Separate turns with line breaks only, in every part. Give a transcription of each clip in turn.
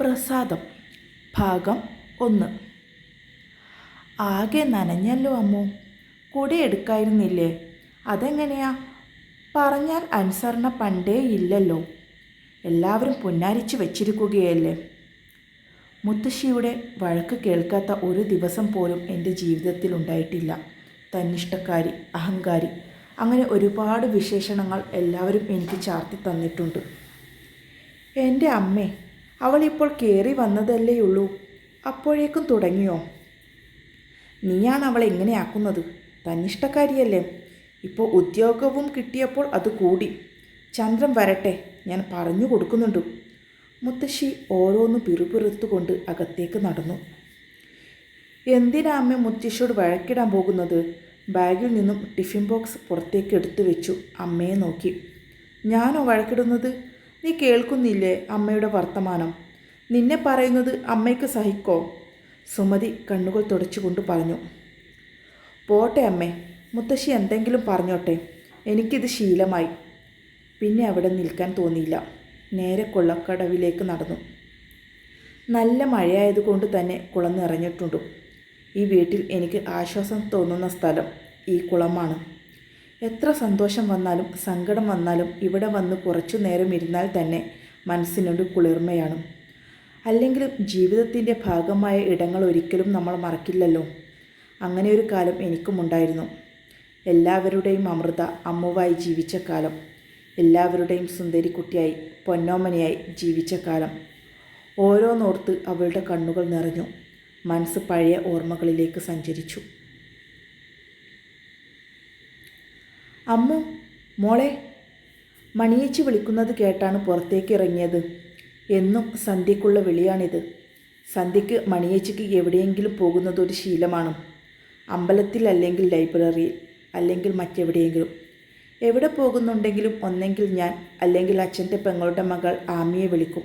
പ്രസാദം. ഭാഗം ഒന്ന്. ആകെ നനഞ്ഞല്ലോ അമ്മു. കുടി എടുക്കായിരുന്നില്ലേ? അതെങ്ങനെയാ? പറഞ്ഞാൽ അനുസരണ പണ്ടേ ഇല്ലല്ലോ. എല്ലാവരും പുന്നാരിച്ചു വച്ചിരിക്കുകയല്ലേ? മുത്തശ്ശിയുടെ വഴക്ക് കേൾക്കാത്ത ഒരു ദിവസം പോലും എന്റെ ജീവിതത്തിൽ ഉണ്ടായിട്ടില്ല. തന്നിഷ്ടക്കാരി അഹങ്കാരി. അങ്ങനെ ഒരുപാട് വിശേഷണങ്ങൾ എല്ലാവരും എനിക്ക് ചാർത്തി തന്നിട്ടുണ്ട്. എന്റെ അമ്മേ അവളിപ്പോൾ കയറി വന്നതല്ലേയുള്ളൂ അപ്പോഴേക്കും തുടങ്ങിയോ? നീയാണ് അവളെ എങ്ങനെയാക്കുന്നത് തന്നിഷ്ടക്കാരിയല്ലേ. ഇപ്പോൾ ഉദ്യോഗവും കിട്ടിയപ്പോൾ അത് കൂടി. ചന്ദ്രൻ വരട്ടെ ഞാൻ പറഞ്ഞു കൊടുക്കുന്നുണ്ട്. മുത്തശ്ശി ഓരോന്ന് പിറുപിറുത്തുകൊണ്ട് അകത്തേക്ക് നടന്നു. എന്തിനാ അമ്മ മുത്തശ്ശിയോട് വഴക്കിടാൻ പോകുന്നത്? ബാഗിൽ നിന്നും ടിഫിൻ ബോക്സ് പുറത്തേക്ക് എടുത്തു വെച്ചു അമ്മയെ നോക്കി. ഞാനോ വഴക്കിടുന്നത്? നീ കേൾക്കുന്നില്ലേ അമ്മയുടെ വർത്തമാനം? നിന്നെ പറയുന്നത് അമ്മയ്ക്ക് സഹിക്കോ? സുമതി കണ്ണുകൾ തുടച്ചുകൊണ്ട് പറഞ്ഞു. പോട്ടെ അമ്മേ മുത്തശ്ശി എന്തെങ്കിലും പറഞ്ഞോട്ടെ. എനിക്കിത് ശീലമായി. പിന്നെ അവിടെ നിൽക്കാൻ തോന്നിയില്ല. നേരെ കൊള്ളക്കടവിലേക്ക് നടന്നു. നല്ല മഴയായതുകൊണ്ട് തന്നെ കുളം നിറഞ്ഞിട്ടുണ്ട് ഈ വീട്ടിൽ എനിക്ക് ആശ്വാസം തോന്നുന്ന സ്ഥലം ഈ കുളമാണ്. എത്ര സന്തോഷം വന്നാലും സങ്കടം വന്നാലും ഇവിടെ വന്ന് കുറച്ചു നേരം ഇരുന്നാൽ തന്നെ മനസ്സിനൊരു കുളിർമയാണ്. അല്ലെങ്കിലും ജീവിതത്തിന്റെ ഭാഗമായ ഇടങ്ങൾ ഒരിക്കലും നമ്മൾ മറക്കില്ലല്ലോ. അങ്ങനെ ഒരു കാലം എനിക്കുമുണ്ടായിരുന്നു എല്ലാവരുടെയും അമൃത അമ്മുവായി ജീവിച്ച കാലം. എല്ലാവരുടെയും സുന്ദരിക്കുട്ടിയായി പൊന്നോമനയായി ജീവിച്ച കാലം. ഓരോന്നോർത്ത് അവളുടെ കണ്ണുകൾ നിറഞ്ഞു. മനസ്സ് പഴയ ഓർമ്മകളിലേക്ക് സഞ്ചരിച്ചു. അമ്മു മോളെ മണിയേച്ചി വിളിക്കുന്നത് കേട്ടാണ് പുറത്തേക്ക് ഇറങ്ങിയത്. എന്നും സന്ധ്യക്കുള്ള വിളിയാണിത്. സന്ധ്യയ്ക്ക് മണിയേച്ചിക്ക് എവിടെയെങ്കിലും പോകുന്നത് ഒരു ശീലമാണ്. അമ്പലത്തിൽ അല്ലെങ്കിൽ ലൈബ്രറി അല്ലെങ്കിൽ മറ്റെവിടെയെങ്കിലും. എവിടെ പോകുന്നുണ്ടെങ്കിലും ഒന്നെങ്കിൽ ഞാൻ അല്ലെങ്കിൽ അച്ഛന്റെ പെങ്ങളുടെ മകൾ ആമിയെ വിളിക്കും.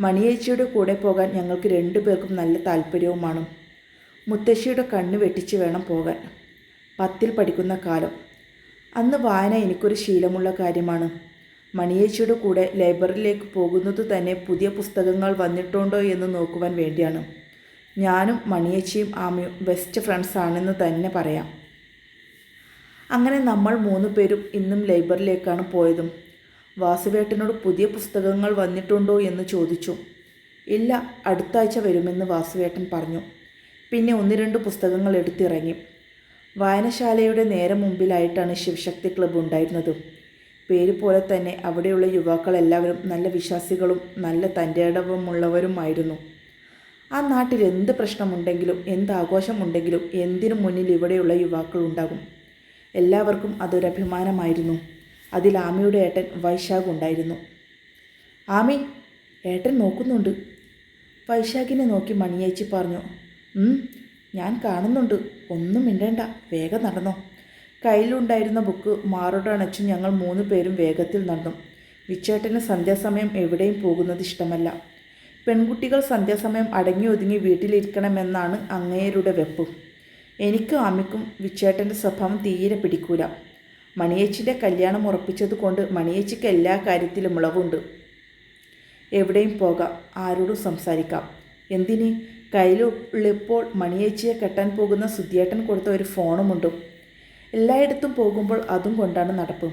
മണിയേച്ചിയുടെ കൂടെ പോകാൻ ഞങ്ങൾക്ക് രണ്ടു പേർക്കും നല്ല താല്പര്യവുമാണ് മുത്തശ്ശിയുടെ കണ്ണ് വെട്ടിച്ച് വേണം പോകാൻ. പത്തിൽ പഠിക്കുന്ന കാലം അന്ന് വായന എനിക്കൊരു ശീലമുള്ള കാര്യമാണ്. മണിയേച്ചിയുടെ കൂടെ ലൈബ്രറിയിലേക്ക് പോകുന്നത് തന്നെ പുതിയ പുസ്തകങ്ങൾ വന്നിട്ടുണ്ടോ എന്ന് നോക്കുവാൻ വേണ്ടിയാണ്. ഞാനും മണിയേച്ചിയും ആമയും ബെസ്റ്റ് ഫ്രണ്ട്സ് ആണെന്ന് തന്നെ പറയാം. അങ്ങനെ നമ്മൾ മൂന്ന് പേരും ഇന്നും ലൈബ്രറിയിലേക്കാണ് പോയതും. വാസുവേട്ടനോട് പുതിയ പുസ്തകങ്ങൾ വന്നിട്ടുണ്ടോ എന്ന് ചോദിച്ചു. ഇല്ല അടുത്താഴ്ച വരുമെന്ന് വാസുവേട്ടൻ പറഞ്ഞു. പിന്നെ ഒന്ന് രണ്ട് പുസ്തകങ്ങൾ എടുത്തിറങ്ങി. വായനശാലയുടെ നേരെ മുമ്പിലായിട്ടാണ് ശിവശക്തി ക്ലബ്ബ് ഉണ്ടായിരുന്നത്. പേര് പോലെ തന്നെ അവിടെയുള്ള യുവാക്കൾ എല്ലാവരും നല്ല വിശ്വാസികളും നല്ല തന്റെ ഇടവുമുള്ളവരുമായിരുന്നു ആ നാട്ടിൽ എന്ത് പ്രശ്നമുണ്ടെങ്കിലും എന്ത് ആഘോഷമുണ്ടെങ്കിലും എന്തിനു മുന്നിൽ ഇവിടെയുള്ള യുവാക്കൾ ഉണ്ടാകും. എല്ലാവർക്കും അതൊരു അഭിമാനമായിരുന്നു. അതിൽ ആമിയുടെ ഏട്ടൻ വൈശാഖ് ഉണ്ടായിരുന്നു. ആമി ഏട്ടൻ നോക്കുന്നുണ്ട്. വൈശാഖിനെ നോക്കി മണിയേച്ചി പറഞ്ഞു "ഉം, ഞാൻ കാണുന്നുണ്ട്. ഒന്നും മിണ്ടേണ്ട. വേഗം നടന്നോ. കയ്യിലുണ്ടായിരുന്ന ബുക്ക് മാറോടണച്ച് ഞങ്ങൾ മൂന്ന് പേരും വേഗത്തിൽ നടന്നു. വിച്ചേട്ടന് സന്ധ്യാസമയം എവിടെയും പോകുന്നത് ഇഷ്ടമല്ല. പെൺകുട്ടികൾ സന്ധ്യാസമയം അടങ്ങി ഒതുങ്ങി വീട്ടിലിരിക്കണമെന്നാണ് അങ്ങേരുടെ വെപ്പ്. എനിക്കും അമ്മയ്ക്കും വിച്ചേട്ടന്റെ സ്വഭാവം തീരെ പിടിക്കൂല. മണിയേച്ചിന്റെ കല്യാണം ഉറപ്പിച്ചതുകൊണ്ട് മണിയേച്ചിക്ക് എല്ലാ കാര്യത്തിലും ഇളവുണ്ട് എവിടെയും പോകാം. ആരോടും സംസാരിക്കാം. എന്തിന്? കയ്യിലുള്ളപ്പോൾ മണിയേച്ചിയെ കെട്ടാൻ പോകുന്ന സുധിയേട്ടൻ കൊടുത്ത ഒരു ഫോണുമുണ്ട് എല്ലായിടത്തും പോകുമ്പോൾ അതും കൊണ്ടാണ് നടപ്പ്.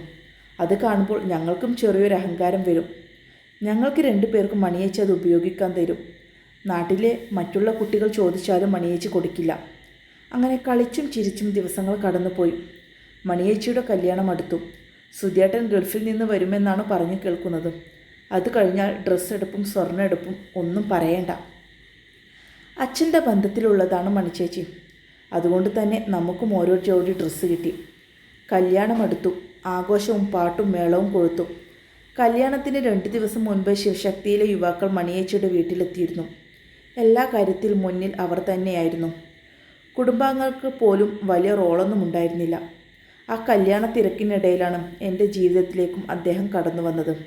അത് കാണുമ്പോൾ ഞങ്ങൾക്കും ചെറിയൊരു അഹങ്കാരം വരും. ഞങ്ങൾക്ക് രണ്ടു പേർക്കും മണിയേച്ചി അത് ഉപയോഗിക്കാൻ തരും. നാട്ടിലെ മറ്റുള്ള കുട്ടികൾ ചോദിച്ചാലും മണിയേച്ചി കൊടുക്കില്ല. അങ്ങനെ കളിച്ചും ചിരിച്ചും ദിവസങ്ങൾ കടന്നുപോയി. മണിയേച്ചിയുടെ കല്യാണം അടുത്തു. സുധിയേട്ടൻ ഗൾഫിൽ നിന്ന് വരുമെന്നാണ് പറഞ്ഞു കേൾക്കുന്നത്. അത് കഴിഞ്ഞാൽ ഡ്രസ്സ് എടുപ്പും സ്വർണ എടുപ്പും ഒന്നും പറയേണ്ട. അച്ഛന്റെ ബന്ധത്തിലുള്ളതാണ് മണിച്ചേച്ചി. അതുകൊണ്ട് തന്നെ നമുക്കും ഓരോ ജോഡി ഡ്രസ്സ് കിട്ടി. കല്യാണം അടുത്തു ആഘോഷവും പാട്ടും മേളവും കൊഴുത്തു. കല്യാണത്തിന് രണ്ട് ദിവസം മുൻപ് ശിവശക്തിയിലെ യുവാക്കൾ മണിയേച്ചിയുടെ വീട്ടിലെത്തിയിരുന്നു. എല്ലാ കാര്യത്തിലും മുന്നിൽ അവർ തന്നെയായിരുന്നു. കുടുംബാംഗങ്ങൾക്ക് പോലും വലിയ റോളൊന്നും ഉണ്ടായിരുന്നില്ല. ആ കല്യാണ തിരക്കിനിടയിലാണ് എന്റെ ജീവിതത്തിലേക്കും അദ്ദേഹം കടന്നു വന്നത്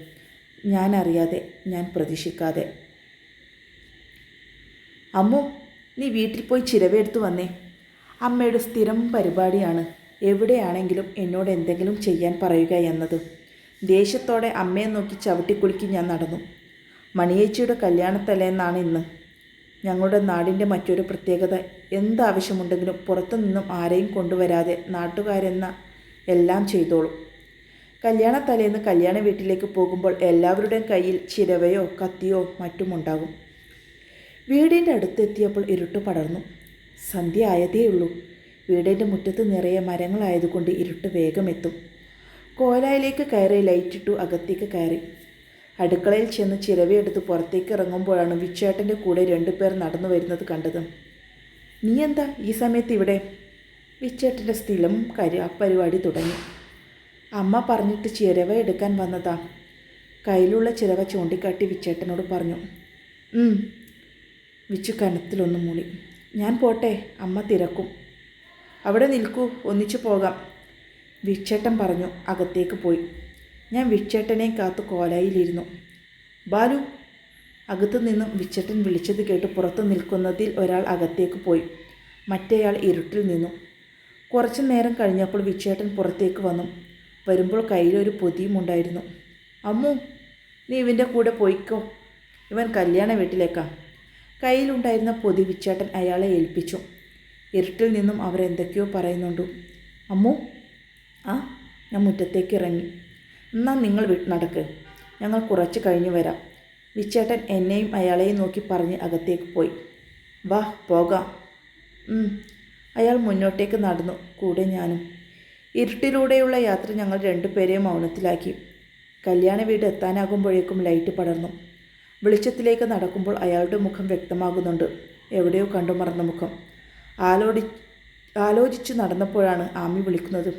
ഞാനറിയാതെ ഞാൻ പ്രതീക്ഷിക്കാതെ. അമ്മു നീ വീട്ടിൽ പോയി ചിരവെടുത്ത് വന്നേ. അമ്മയുടെ സ്ഥിരം പരിപാടിയാണ്. എവിടെയാണെങ്കിലും എന്നോട് എന്തെങ്കിലും ചെയ്യാൻ പറയുക എന്നത്. ദേഷ്യത്തോടെ അമ്മയെ നോക്കി ചവിട്ടിക്കുളിക്കി ഞാൻ നടന്നു. മണിയേച്ചിയുടെ കല്യാണത്തലേന്നാണ് ഇന്ന്. ഞങ്ങളുടെ നാടിന്റെ മറ്റൊരു പ്രത്യേകത എന്താവശ്യമുണ്ടെങ്കിലും പുറത്തു നിന്നും ആരെയും കൊണ്ടുവരാതെ നാട്ടുകാരെന്ന എല്ലാം ചെയ്തോളും. കല്യാണത്തലേന്ന് കല്യാണ വീട്ടിലേക്ക് പോകുമ്പോൾ എല്ലാവരുടെയും കയ്യിൽ ചിരവയോ കത്തിയോ മറ്റും ഉണ്ടാകും വീടിന്റെ അടുത്തെത്തിയപ്പോൾ ഇരുട്ട് പടർന്നു. സന്ധ്യ ആയതേയുള്ളൂ. വീടിന്റെ മുറ്റത്ത് നിറയെ മരങ്ങളായതുകൊണ്ട് ഇരുട്ട് വേഗം എത്തും. കോലായിലേക്ക് കയറി ലൈറ്റിട്ടു അകത്തേക്ക് കയറി. അടുക്കളയിൽ ചെന്ന് ചിരവയെടുത്ത് പുറത്തേക്ക് ഇറങ്ങുമ്പോഴാണ് വിച്ചേട്ടന്റെ കൂടെ രണ്ടുപേർ നടന്നു വരുന്നത് കണ്ടത്. നീ എന്താ ഈ സമയത്ത് ഇവിടെ? വിച്ചേട്ടന്റെ സ്ഥിരം കരി പരിപാടി തുടങ്ങി. അമ്മ പറഞ്ഞിട്ട് ചിരവ എടുക്കാൻ വന്നതാ. കയ്യിലുള്ള ചിരവ ചൂണ്ടിക്കാട്ടി വിച്ചേട്ടനോട് പറഞ്ഞു. വിച്ചു കനത്തിലൊന്ന് മൂളി ഞാൻ പോട്ടെ അമ്മ തിരക്കും. അവിടെ നിൽക്കൂ ഒന്നിച്ചു പോകാം വിക്ഷേട്ടൻ പറഞ്ഞു അകത്തേക്ക് പോയി. ഞാൻ വിക്ഷേട്ടനെ കാത്ത് കോലായിലിരുന്നു. ബാലു അകത്തു നിന്നും വിച്ചേട്ടൻ വിളിച്ചത് കേട്ട് പുറത്ത് നിൽക്കുന്നതിൽ ഒരാൾ അകത്തേക്ക് പോയി. മറ്റേയാൾ ഇരുട്ടിൽ നിന്നു. കുറച്ചു നേരം കഴിഞ്ഞപ്പോൾ വിച്ചേട്ടൻ പുറത്തേക്ക് വന്നു. വരുമ്പോൾ കയ്യിലൊരു പൊതിയും ഉണ്ടായിരുന്നു. അമ്മു നീ ഇവന്റെ കൂടെ പോയിക്കോ. ഇവൻ കല്യാണ വീട്ടിലേക്കാ. കയ്യിലുണ്ടായിരുന്ന പൊതി വിച്ചേട്ടൻ അയാളെ ഏൽപ്പിച്ചു. ഇരുട്ടിൽ നിന്നും അവരെന്തൊക്കെയോ പറയുന്നുണ്ടു. അമ്മു ആ ഞാൻ മുറ്റത്തേക്ക് ഇറങ്ങി. എന്നാൽ നിങ്ങൾ നടക്ക്. ഞങ്ങൾ കുറച്ച് കഴിഞ്ഞു വരാം. വിച്ചേട്ടൻ എന്നെയും അയാളെയും നോക്കി പറഞ്ഞ് അകത്തേക്ക് പോയി. വാ പോകാം. അയാൾ മുന്നോട്ടേക്ക് നടന്നു. കൂടെ ഞാനും. ഇരുട്ടിലൂടെയുള്ള യാത്ര ഞങ്ങൾ രണ്ടുപേരെയും മൗനത്തിലാക്കി. കല്യാണ വീട് എത്താനാകുമ്പോഴേക്കും ലൈറ്റ് പടർന്നു. വെളിച്ചത്തിലേക്ക് നടക്കുമ്പോൾ അയാളുടെ മുഖം വ്യക്തമാകുന്നുണ്ട്. എവിടെയോ കണ്ടു മറന്ന മുഖം. ആലോടി ആലോചിച്ച് നടന്നപ്പോഴാണ് ആമി വിളിക്കുന്നത്.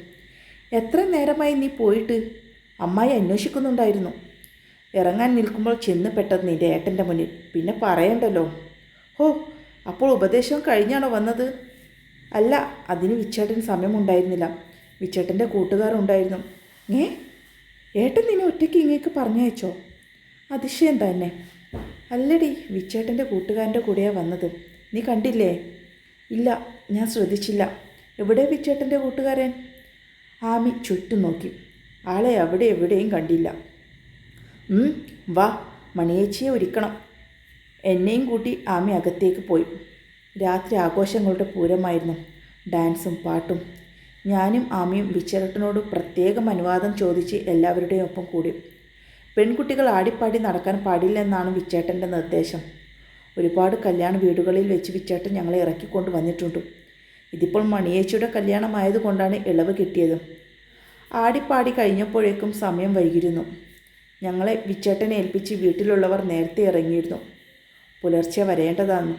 എത്ര നേരമായി നീ പോയിട്ട്? അമ്മായി അന്വേഷിക്കുന്നുണ്ടായിരുന്നു. ഇറങ്ങാൻ നിൽക്കുമ്പോൾ ചെന്ന് പെട്ടത് നിന്റെ ഏട്ടന്റെ മുന്നിൽ. പിന്നെ പറയണ്ടല്ലോ. ഹോ അപ്പോൾ ഉപദേശം കഴിഞ്ഞാണോ വന്നത്? അല്ല അതിന് വിച്ചേട്ടൻ സമയമുണ്ടായിരുന്നില്ല. വിച്ചേട്ടന്റെ കൂട്ടുകാരുണ്ടായിരുന്നു. ഏ? ഏട്ടൻ നിന്നെ ഒറ്റയ്ക്ക് ഇങ്ങേക്ക് പറഞ്ഞയച്ചോ? അതിശയം തന്നെ. അല്ലടി വിച്ചേട്ടന്റെ കൂട്ടുകാരന്റെ കൂടെയാണ് വന്നത്. നീ കണ്ടില്ലേ? ഇല്ല ഞാൻ ശ്രദ്ധിച്ചില്ല. എവിടെ വിച്ചേട്ടന്റെ കൂട്ടുകാരൻ? ആമി ചുറ്റും നോക്കി. ആളെ അവിടെ എവിടെയും കണ്ടില്ല. വാ മണിയേച്ചിയെ ഒരുക്കണം. എന്നെയും കൂട്ടി ആമി അകത്തേക്ക് പോയി. രാത്രി ആഘോഷങ്ങളുടെ പൂരമായിരുന്നു. ഡാൻസും പാട്ടും. ഞാനും ആമിയും വിച്ചേട്ടനോട് പ്രത്യേകം അനുവാദം ചോദിച്ച് എല്ലാവരുടെയും ഒപ്പം കൂടി. പെൺകുട്ടികൾ ആടിപ്പാടി നടക്കാൻ പാടില്ലെന്നാണ് വിച്ചേട്ടന്റെ നിർദ്ദേശം. ഒരുപാട് കല്യാണ വീടുകളിൽ വെച്ച് വിച്ചേട്ടൻ ഞങ്ങളെ ഇറക്കിക്കൊണ്ട് വന്നിട്ടുണ്ട്. ഇതിപ്പോൾ മണിയേച്ചിയുടെ കല്യാണമായതുകൊണ്ടാണ് ഇളവ് കിട്ടിയത്. ആടിപ്പാടി കഴിഞ്ഞപ്പോഴേക്കും സമയം വൈകിരുന്നു. ഞങ്ങളെ വിച്ചേട്ടനെ ഏൽപ്പിച്ച് വീട്ടിലുള്ളവർ നേരത്തെ ഇറങ്ങിയിരുന്നു. പുലർച്ചെ വരേണ്ടതാണ്.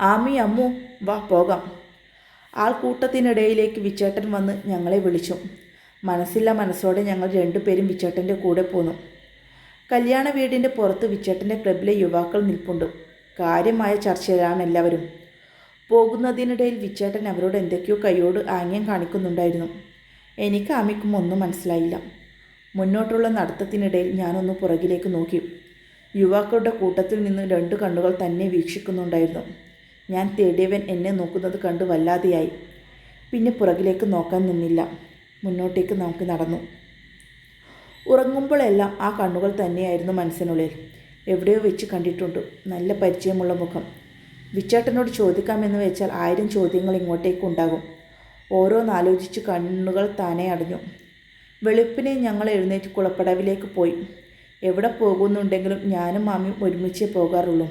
ആമി അമ്മു വാ പോകാം. ആൾക്കൂട്ടത്തിനിടയിലേക്ക് വിച്ചേട്ടൻ വന്ന് ഞങ്ങളെ വിളിച്ചു. മനസ്സില്ല മനസ്സോടെ ഞങ്ങൾ രണ്ടുപേരും വിച്ചേട്ടന്റെ കൂടെ പോന്നു. കല്യാണ വീടിന്റെ പുറത്ത് വിച്ചേട്ടന്റെ ക്ലബിലെ യുവാക്കൾ നിൽപ്പുണ്ട്. കാര്യമായ ചർച്ചയിലാണ് എല്ലാവരും. പോകുന്നതിനിടയിൽ വിച്ചേട്ടൻ അവരോട് എന്തൊക്കെയോ കൈയോട് ആംഗ്യം കാണിക്കുന്നുണ്ടായിരുന്നു. എനിക്ക് അമിക്കും ഒന്നും മനസ്സിലായില്ല. മുന്നോട്ടുള്ള നടത്തത്തിനിടയിൽ ഞാനൊന്ന് പുറകിലേക്ക് നോക്കി. യുവാക്കളുടെ കൂട്ടത്തിൽ നിന്ന് രണ്ട് കണ്ണുകൾ തന്നെ വീക്ഷിക്കുന്നുണ്ടായിരുന്നു. ഞാൻ തേടിയവൻ എന്നെ നോക്കുന്നത് കണ്ട് വല്ലാതെയായി. പിന്നെ പുറകിലേക്ക് നോക്കാൻ നിന്നില്ല. മുന്നോട്ടേക്ക് നോക്കി നടന്നു. ഉറങ്ങുമ്പോഴെല്ലാം ആ കണ്ണുകൾ തന്നെയായിരുന്നു മനസ്സിനുള്ളിൽ. എവിടെയോ വെച്ച് കണ്ടിട്ടുണ്ട്. നല്ല പരിചയമുള്ള മുഖം. വിച്ചേട്ടനോട് ചോദിക്കാമെന്ന് വെച്ചാൽ ആയിരം ചോദ്യങ്ങൾ ഇങ്ങോട്ടേക്ക് ഉണ്ടാകും. ഓരോന്നാലോചിച്ച് കണ്ണുകൾ താനെ അടഞ്ഞു. വെളുപ്പിനെ ഞങ്ങൾ എഴുന്നേറ്റ് കുളപ്പടവിലേക്ക് പോയി. എവിടെ പോകുന്നുണ്ടെങ്കിലും ഞാനും മാമിയും ഒരുമിച്ചേ പോകാറുള്ളൂ.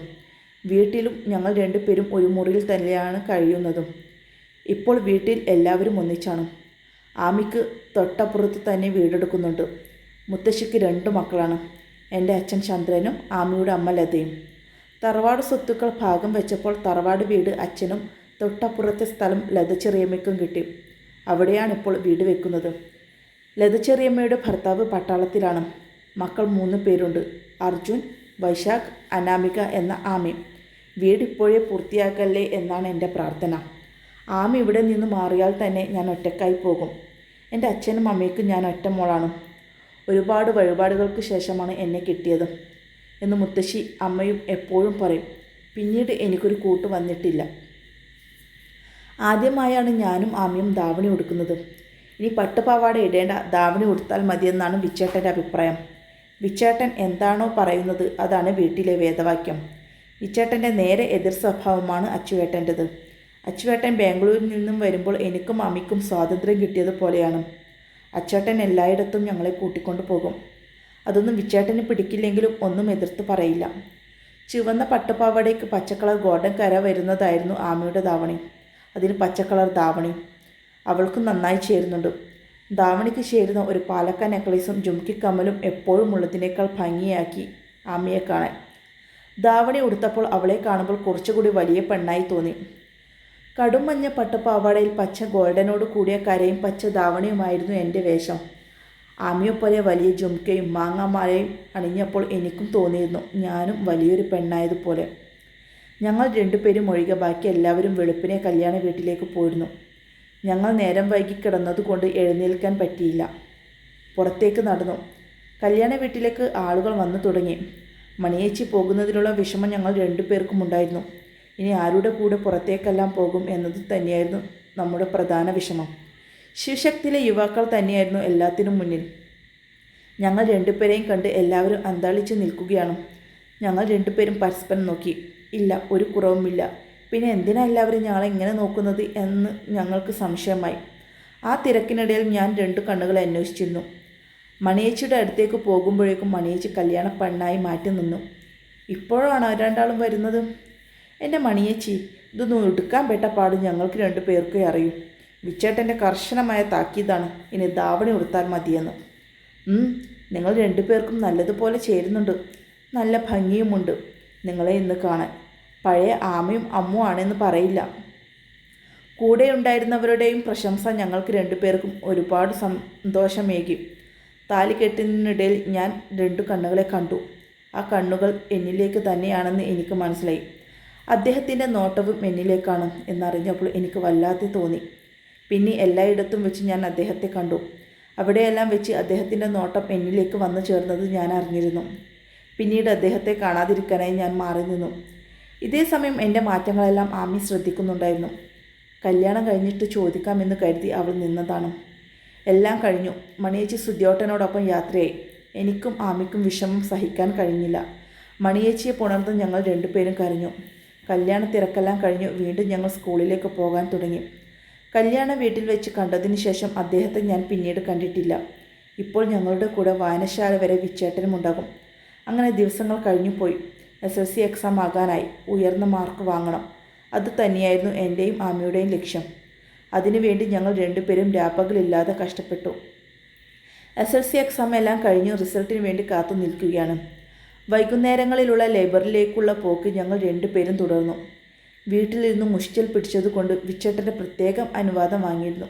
വീട്ടിലും ഞങ്ങൾ രണ്ടുപേരും ഒരു മുറിയിൽ തന്നെയാണ് കഴിയുന്നതും. ഇപ്പോൾ വീട്ടിൽ എല്ലാവരും ഒന്നിച്ചാണ്. ആമിക്ക് തൊട്ടപ്പുറത്ത് തന്നെ വീടെടുക്കുന്നുണ്ട്. മുത്തശ്ശിക്ക് രണ്ട് മക്കളാണ്. എന്റെ അച്ഛൻ ചന്ദ്രനും ആമിയുടെ അമ്മ ലതയും. തറവാട് സ്വത്തുക്കൾ ഭാഗം വെച്ചപ്പോൾ തറവാട് വീട് അച്ഛനും തൊട്ടപ്പുറത്തെ സ്ഥലം ലത ചെറിയമ്മയ്ക്കും കിട്ടി. അവിടെയാണിപ്പോൾ വീട് വെക്കുന്നത്. ലത ചെറിയമ്മയുടെ ഭർത്താവ് പട്ടാളത്തിലാണ്. മക്കൾ മൂന്ന് പേരുണ്ട്. അർജുൻ വൈശാഖ് അനാമിക എന്ന ആമി. വീടിപ്പോഴേ പൂർത്തിയാക്കല്ലേ എന്നാണ് എന്റെ പ്രാർത്ഥന. ആമി ഇവിടെ നിന്ന് മാറിയാൽ തന്നെ ഞാൻ ഒറ്റക്കായി പോകും. എന്റെ അച്ഛനും അമ്മയ്ക്കും ഞാൻ ഒറ്റ മോളാണ്. ഒരുപാട് വഴിപാടുകൾക്ക് ശേഷമാണ് എന്നെ കിട്ടിയത് എന്ന് മുത്തശ്ശി അമ്മയും എപ്പോഴും പറയും. പിന്നീട് എനിക്കൊരു കൂട്ട് വന്നിട്ടില്ല. ആദ്യമായാണ് ഞാനും അമ്മയും ധാവണി ഉടുക്കുന്നത്. ഇനി പട്ടുപാവാട ഇടേണ്ട ധാവണി ഉടുത്താൽ മതിയെന്നാണ് വിച്ചേട്ടന്റെ അഭിപ്രായം. വിച്ചേട്ടൻ എന്താണോ പറയുന്നത് അതാണ് വീട്ടിലെ വേദവാക്യം. വിച്ചേട്ടന്റെ നേരെ എതിർ സ്വഭാവമാണ് അച്ചുവേട്ടന്റെത്. അച്ചുവേട്ടൻ ബാംഗ്ലൂരിൽ നിന്നും വരുമ്പോൾ എനിക്കും അമ്മിക്കും സ്വാതന്ത്ര്യം കിട്ടിയതുപോലെയാണ് അച്ചേട്ടൻ എല്ലായിടത്തും ഞങ്ങളെ കൂട്ടിക്കൊണ്ടു പോകും. അതൊന്നും വിച്ചേട്ടന് പിടിക്കില്ലെങ്കിലും ഒന്നും എതിർത്ത് പറയില്ല. ചുവന്ന പട്ടുപാവടയ്ക്ക് പച്ചക്കളർ ഗോൾഡൻ കര വരുന്നതായിരുന്നു ആമയുടെ ധാവണി. അതിന് പച്ചക്കളർ ധാവണി. അവൾക്കും നന്നായി ചേരുന്നുണ്ട്. ധാവണിക്ക് ചേരുന്ന ഒരു പാലക്ക നെക്ലേസും ജുംക്കിക്കമ്മലും എപ്പോഴും ഉള്ളതിനേക്കാൾ ഭംഗിയാക്കി ആമയെ കാണാൻ. ധാവണി ഉടുത്തപ്പോൾ അവളെ കാണുമ്പോൾ കുറച്ചുകൂടി വലിയ പെണ്ണായി തോന്നി. കടും മഞ്ഞ പട്ടുപാവാടയിൽ പച്ച ഗോൾഡനോട് കൂടിയ കരയും പച്ച ധാവണിയുമായിരുന്നു എന്റെ വേഷം. ആമിയെപ്പോലെ വലിയ ജുംക്കയും മാങ്ങാമാലയും അണിഞ്ഞപ്പോൾ എനിക്കും തോന്നിയിരുന്നു ഞാനും വലിയൊരു പെണ്ണായതുപോലെ. ഞങ്ങൾ രണ്ടുപേരും ഒഴികെ ബാക്കി എല്ലാവരും വെളുപ്പിനെ കല്യാണ വീട്ടിലേക്ക് പോയിരുന്നു. ഞങ്ങൾ നേരം വൈകി കിടന്നതുകൊണ്ട് എഴുന്നേൽക്കാൻ പറ്റിയില്ല. പുറത്തേക്ക് നടന്നു. കല്യാണ വീട്ടിലേക്ക് ആളുകൾ വന്നു തുടങ്ങി. മണിയേച്ചി പോകുന്നതിനുള്ള വിഷമം ഞങ്ങൾ രണ്ടുപേർക്കും ഉണ്ടായിരുന്നു ഇനി ആരുടെ കൂടെ പുറത്തേക്കെല്ലാം പോകും എന്നത് തന്നെയായിരുന്നു നമ്മുടെ പ്രധാന വിഷമം. ശിവശക്തിയിലെ യുവാക്കൾ തന്നെയായിരുന്നു എല്ലാത്തിനും മുന്നിൽ. ഞങ്ങൾ രണ്ടുപേരെയും കണ്ട് എല്ലാവരും അന്താളിച്ച് നിൽക്കുകയാണ്. ഞങ്ങൾ രണ്ടുപേരും പരസ്പരം നോക്കി. ഇല്ല ഒരു കുറവുമില്ല. പിന്നെ എന്തിനാ എല്ലാവരും ഞങ്ങളെ ഇങ്ങനെ നോക്കുന്നത് എന്ന് ഞങ്ങൾക്ക് സംശയമായി. ആ തിരക്കിനിടയിൽ ഞാൻ രണ്ട് കണ്ണുകളെ അന്വേഷിച്ചിരുന്നു. മണിയേച്ചിയുടെ അടുത്തേക്ക് പോകുമ്പോഴേക്കും മണിയേച്ചി കല്യാണ പെണ്ണായി മാറ്റി നിന്നു. ഇപ്പോഴാണ് രണ്ടാളും വരുന്നത്? എന്റെ മണിയേച്ചി ഇതൊന്നും എടുക്കാൻ പെട്ട പാട് ഞങ്ങൾക്ക് രണ്ടു പേർക്കേ അറിയൂ. വിച്ചേട്ടന്റെ കർശനമായ താക്കീതാണ് ഇനി ധാവണി ഉടുത്താൽ മതിയെന്ന്. നിങ്ങൾ രണ്ടു പേർക്കും നല്ലതുപോലെ ചേരുന്നുണ്ട്. നല്ല ഭംഗിയുമുണ്ട് നിങ്ങളെ ഇന്ന് കാണാൻ. പഴയ ആമയും അമ്മും ആണെന്ന് പറയില്ല. കൂടെ ഉണ്ടായിരുന്നവരുടെയും പ്രശംസ ഞങ്ങൾക്ക് രണ്ടുപേർക്കും ഒരുപാട് സന്തോഷമേകി. താലികെട്ടിനിടയിൽ ഞാൻ രണ്ടു കണ്ണുകളെ കണ്ടു. ആ കണ്ണുകൾ എന്നിലേക്ക് തന്നെയാണെന്ന് എനിക്ക് മനസ്സിലായി. അദ്ദേഹത്തിന്റെ നോട്ടവും എന്നിലേക്കാണ് എന്നറിഞ്ഞപ്പോൾ എനിക്ക് വല്ലാതെ തോന്നി. പിന്നെ എല്ലായിടത്തും വെച്ച് ഞാൻ അദ്ദേഹത്തെ കണ്ടു. അവിടെയെല്ലാം വെച്ച് അദ്ദേഹത്തിന്റെ നോട്ടം എന്നിലേക്ക് വന്നു ചേർന്നത് ഞാൻ അറിഞ്ഞിരുന്നു. പിന്നീട് അദ്ദേഹത്തെ കാണാതിരിക്കാനായി ഞാൻ മാറി നിന്നു. ഇതേ സമയം എന്റെ മാറ്റങ്ങളെല്ലാം ആമി ശ്രദ്ധിക്കുന്നുണ്ടായിരുന്നു. കല്യാണം കഴിഞ്ഞിട്ട് ചോദിക്കാമെന്ന് കരുതി അവൾ നിന്നതാണ്. എല്ലാം കഴിഞ്ഞു. മണിയേച്ചി സുദ്യോട്ടനോടൊപ്പം യാത്രയായി. എനിക്കും ആമിക്കും വിഷമം സഹിക്കാൻ കഴിഞ്ഞില്ല. മണിയേച്ചിയെ പുണർന്ന് ഞങ്ങൾ രണ്ടുപേരും കരഞ്ഞു. കല്യാണ തിരക്കെല്ലാം കഴിഞ്ഞു വീണ്ടും ഞങ്ങൾ സ്കൂളിലേക്ക് പോകാൻ തുടങ്ങി. കല്യാണ വീട്ടിൽ വെച്ച് കണ്ടതിന് ശേഷം അദ്ദേഹത്തെ ഞാൻ പിന്നീട് കണ്ടിട്ടില്ല. ഇപ്പോൾ ഞങ്ങളുടെ കൂടെ വായനശാല വരെ വിച്ചേട്ടനും ഉണ്ടാകും അങ്ങനെ ദിവസങ്ങൾ കഴിഞ്ഞു പോയി. എസ് എൽ സി എക്സാം ആകാനായി. ഉയർന്ന മാർക്ക് വാങ്ങണം. അത് തന്നെയായിരുന്നു എന്റെയും ആമയുടെയും ലക്ഷ്യം. അതിനുവേണ്ടി ഞങ്ങൾ രണ്ടുപേരും രാപ്പകലില്ലാതെ കഷ്ടപ്പെട്ടു. എസ് എൽ സി എക്സാം എല്ലാം കഴിഞ്ഞു റിസൾട്ടിന് വേണ്ടി കാത്തു നിൽക്കുകയാണ്. വൈകുന്നേരങ്ങളിലുള്ള ലൈബ്രറിയിലേക്കുള്ള പോക്ക് ഞങ്ങൾ രണ്ടുപേരും തുടർന്നു. വീട്ടിലിരുന്ന് മുഷ്ടിൽ പിടിച്ചതുകൊണ്ട് വിച്ചേട്ടന്റെ പ്രത്യേകം അനുവാദം വാങ്ങിയിരുന്നു.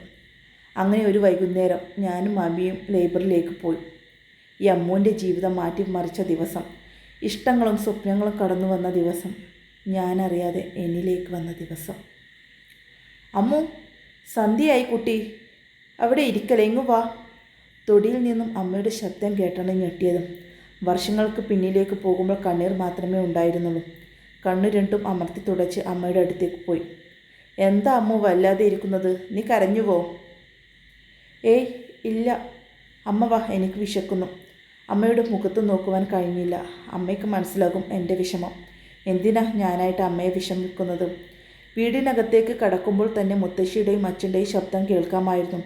അങ്ങനെ ഒരു വൈകുന്നേരം ഞാനും അമ്മിയും ലൈബ്രറിയിലേക്ക് പോയി. ഈ അമ്മുവിന്റെ ജീവിതം മാറ്റിമറിച്ച ദിവസം ഇഷ്ടങ്ങളും സ്വപ്നങ്ങളും കടന്നു വന്ന ദിവസം ഞാനറിയാതെ എന്നിലേക്ക് വന്ന ദിവസം. അമ്മു സന്ധ്യയായി കുട്ടി. അവിടെ ഇരിക്കലെങ്ങു വാ. തൊടിയിൽ നിന്നും അമ്മയുടെ ശബ്ദം കേട്ടാണ് ഞെട്ടിയതും വർഷങ്ങൾക്ക് പിന്നിലേക്ക് പോകുമ്പോൾ കണ്ണീർ മാത്രമേ ഉണ്ടായിരുന്നുള്ളൂ. കണ്ണു രണ്ടും അമർത്തി തുടച്ച് അമ്മയുടെ അടുത്തേക്ക് പോയി. എന്താ അമ്മ വല്ലാതെ ഇരിക്കുന്നത്? നീ കരഞ്ഞുവോ ഏയ് ഇല്ല. അമ്മ വാ എനിക്ക് വിശക്കുന്നു. അമ്മയുടെ മുഖത്ത് നോക്കുവാൻ കഴിഞ്ഞില്ല. അമ്മയ്ക്ക് മനസ്സിലാകും എന്റെ വിഷമം. എന്തിനാ ഞാനായിട്ട് അമ്മയെ വിഷമിക്കുന്നത്? വീടിനകത്തേക്ക് കടക്കുമ്പോൾ തന്നെ മുത്തശ്ശിയുടെയും അച്ഛന്റെയും ശബ്ദം കേൾക്കാമായിരുന്നു.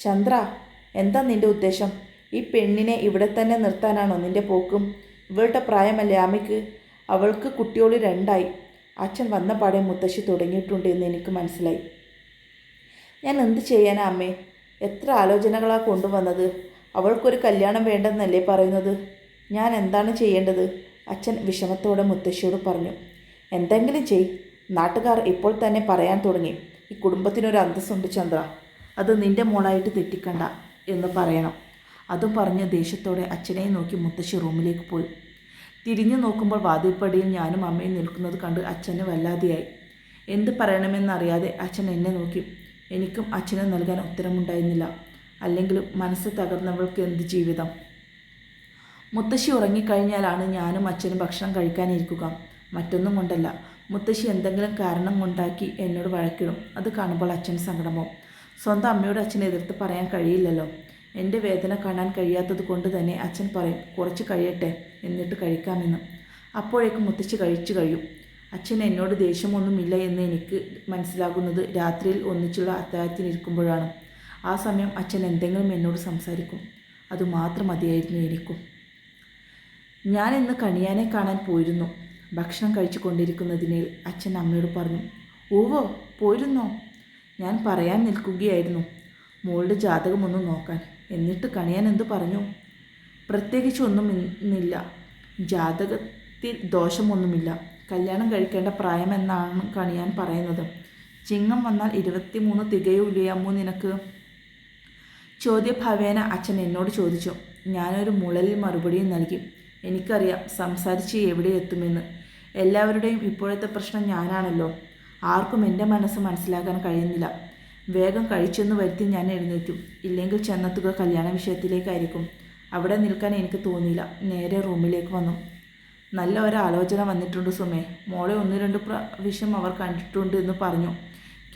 ചന്ദ്ര എന്താ നിന്റെ ഉദ്ദേശം? ഈ പെണ്ണിനെ ഇവിടെ തന്നെ നിർത്താനാണോ നിന്റെ പോക്കും? ഇവളുടെ പ്രായമല്ലേ അമ്മയ്ക്ക് അവൾക്ക് കുട്ടിയോൾ രണ്ടായി. അച്ഛൻ വന്ന പാടെ മുത്തശ്ശി തുടങ്ങിയിട്ടുണ്ട് എന്ന് എനിക്ക് മനസ്സിലായി. ഞാൻ എന്ത് ചെയ്യാനാ അമ്മേ? എത്ര ആലോചനകളാണ് കൊണ്ടുവന്നത്? അവൾക്കൊരു കല്യാണം വേണ്ടെന്നല്ലേ പറയുന്നത്? ഞാൻ എന്താണ് ചെയ്യേണ്ടത്? അച്ഛൻ വിഷമത്തോടെ മുത്തശ്ശിയോട് പറഞ്ഞു. എന്തെങ്കിലും ചെയ്. നാട്ടുകാർ ഇപ്പോൾ തന്നെ പറയാൻ തുടങ്ങി. ഈ കുടുംബത്തിനൊരു അന്തസ്സുണ്ട് ചന്ദ്ര. അത് നിന്റെ മോളായിട്ട് തെറ്റിക്കണ്ട എന്ന് പറയണം. അതും പറഞ്ഞ് ദേഷ്യത്തോടെ അച്ഛനെയും നോക്കി മുത്തശ്ശി റൂമിലേക്ക് പോയി. തിരിഞ്ഞു നോക്കുമ്പോൾ വാതിൽപ്പടിയിൽ ഞാനും അമ്മയും നിൽക്കുന്നത് കണ്ട് അച്ഛന് വല്ലാതെയായി. എന്ത് പറയണമെന്നറിയാതെ അച്ഛൻ എന്നെ നോക്കി. എനിക്കും അച്ഛന് നൽകാൻ ഉത്തരമുണ്ടായിരുന്നില്ല. അല്ലെങ്കിലും മനസ്സ് തകർന്നവൾക്ക് എന്ത് ജീവിതം? മുത്തശ്ശി ഉറങ്ങിക്കഴിഞ്ഞാലാണ് ഞാനും അച്ഛനും ഭക്ഷണം കഴിക്കാനിരിക്കുക. മറ്റൊന്നും കൊണ്ടല്ല. മുത്തശ്ശി എന്തെങ്കിലും കാരണം കൊണ്ടാക്കി എന്നോട് വഴക്കിടും. അത് കാണുമ്പോൾ അച്ഛൻ സങ്കടമോ സ്വന്തം അമ്മയോട് അച്ഛനെ എതിർത്ത് പറയാൻ കഴിയില്ലല്ലോ. എന്റെ വേദന കാണാൻ കഴിയാത്തത് കൊണ്ട് തന്നെ അച്ഛൻ പറയും കുറച്ച് കഴിയട്ടെ എന്നിട്ട് കഴിക്കാമെന്ന്. അപ്പോഴേക്കും മുത്തച്ഛ കഴിച്ചു കഴിയും. അച്ഛൻ എന്നോട് ദേഷ്യമൊന്നുമില്ല എന്ന് എനിക്ക് മനസ്സിലാകുന്നത് രാത്രിയിൽ ഒന്നിച്ചുള്ള അത്താഴത്തിനിരിക്കുമ്പോഴാണ്. ആ സമയം അച്ഛൻ എന്തെങ്കിലും എന്നോട് സംസാരിക്കും. അതുമാത്രം മതിയായിരുന്നു എനിക്കും. ഞാൻ ഇന്ന് കണിയാനെ കാണാൻ പോയിരുന്നു. ഭക്ഷണം കഴിച്ചു കൊണ്ടിരിക്കുന്നതിനിൽ അച്ഛൻ അമ്മയോട് പറഞ്ഞു ഓവോ പോയിരുന്നോ ഞാൻ പറയാൻ നിൽക്കുകയായിരുന്നു. മോളുടെ ജാതകമൊന്നും നോക്കാൻ. എന്നിട്ട് കണിയാൻ എന്ത് പറഞ്ഞു? പ്രത്യേകിച്ച് ഒന്നും ജാതകത്തിൽ ദോഷമൊന്നുമില്ല. കല്യാണം കഴിക്കേണ്ട പ്രായമെന്നാണ് കണിയാൻ പറയുന്നത്. ചിങ്ങം വന്നാൽ ഇരുപത്തിമൂന്ന് തികയൂലേ അമ്മു നിനക്ക്? ചോദ്യഭാവേന അച്ഛൻ എന്നോട് ചോദിച്ചു. ഞാനൊരു മുളലിൽ മറുപടിയും നൽകി. എനിക്കറിയാം സംസാരിച്ച് എവിടെ എത്തുമെന്ന്. എല്ലാവരുടെയും ഇപ്പോഴത്തെ പ്രശ്നം ഞാനാണല്ലോ. ആർക്കും എന്റെ മനസ്സ് മനസ്സിലാക്കാൻ കഴിയുന്നില്ല. വേഗം കഴിച്ചെന്ന് വരുത്തി ഞാൻ എഴുന്നേറ്റു. ഇല്ലെങ്കിൽ ചെന്നെത്തുക കല്യാണ വിഷയത്തിലേക്കായിരിക്കും. അവിടെ നിൽക്കാൻ എനിക്ക് തോന്നിയില്ല. നേരെ റൂമിലേക്ക് വന്നു. നല്ല ഒരാലോചന വന്നിട്ടുണ്ട് സുമേ. മോളെ ഒന്ന് രണ്ട് പ്രാവശ്യം അവർ കണ്ടിട്ടുണ്ട് എന്ന് പറഞ്ഞു.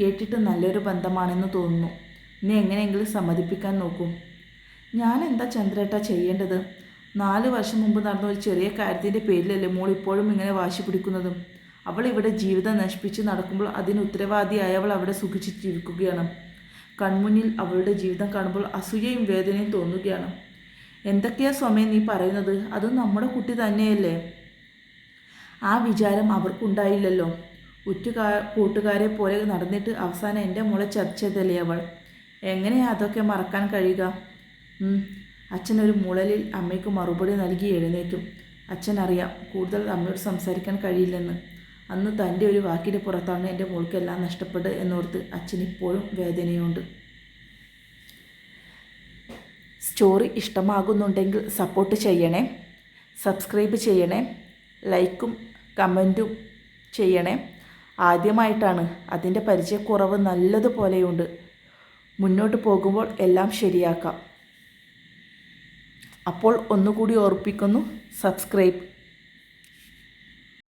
കേട്ടിട്ട് നല്ലൊരു ബന്ധമാണെന്ന് തോന്നുന്നു. ഇനി എങ്ങനെയെങ്കിലും സമ്മതിപ്പിക്കാൻ നോക്കും. ഞാൻ എന്താ ചന്ദ്രേട്ട ചെയ്യേണ്ടത്? നാല് വർഷം മുമ്പ് നടന്ന ഒരു ചെറിയ കാര്യത്തിന്റെ പേരിലല്ലേ മോൾ ഇപ്പോഴും ഇങ്ങനെ വാശി പിടിക്കുന്നതും? അവൾ ഇവിടെ ജീവിതം നശിപ്പിച്ച് നടക്കുമ്പോൾ അതിന് ഉത്തരവാദിയായ അവൾ അവിടെ സുഖിച്ച് ജീവിക്കുകയാണ് കൺമുന്നിൽ അവളുടെ ജീവിതം കാണുമ്പോൾ അസൂയയും വേദനയും തോന്നുകയാണ്. എന്തൊക്കെയാ സ്വമയം നീ പറയുന്നത്? അത് നമ്മുടെ കുട്ടി തന്നെയല്ലേ? ആ വിചാരം അവർക്കുണ്ടായില്ലല്ലോ. ഉറ്റുകാ കൂട്ടുകാരെ പോലെ നടന്നിട്ട് അവസാനം എന്റെ മോളെ ചതിച്ചതല്ലേ അവൾ? എങ്ങനെയാ അതൊക്കെ മറക്കാൻ കഴിയുക? അച്ഛനൊരു മുളലിൽ അമ്മയ്ക്ക് മറുപടി നൽകി എഴുന്നേറ്റും. അച്ഛൻ അറിയാം കൂടുതൽ അമ്മയോട് സംസാരിക്കാൻ കഴിയില്ലെന്ന്. അന്ന് തന്റെ ഒരു വാക്കിന് പുറത്താണ് എന്റെ മോൾക്കെല്ലാം നഷ്ടപ്പെട്ടത് എന്നോർത്ത് അച്ഛനിപ്പോഴും വേദനയുണ്ട്. സ്റ്റോറി ഇഷ്ടമാകുന്നുണ്ടെങ്കിൽ സപ്പോർട്ട് ചെയ്യണേ സബ്സ്ക്രൈബ് ചെയ്യണേ ലൈക്കും കമന്റും ചെയ്യണേ. ആദ്യമായിട്ടാണ് അതിന്റെ പരിചയക്കുറവ് നല്ലതുപോലെയുണ്ട്. മുന്നോട്ട് പോകുമ്പോൾ എല്ലാം ശരിയാക്കാം. അപ്പോൾ ഒന്നുകൂടി ഓർപ്പിക്കുന്നു സബ്സ്ക്രൈബ്.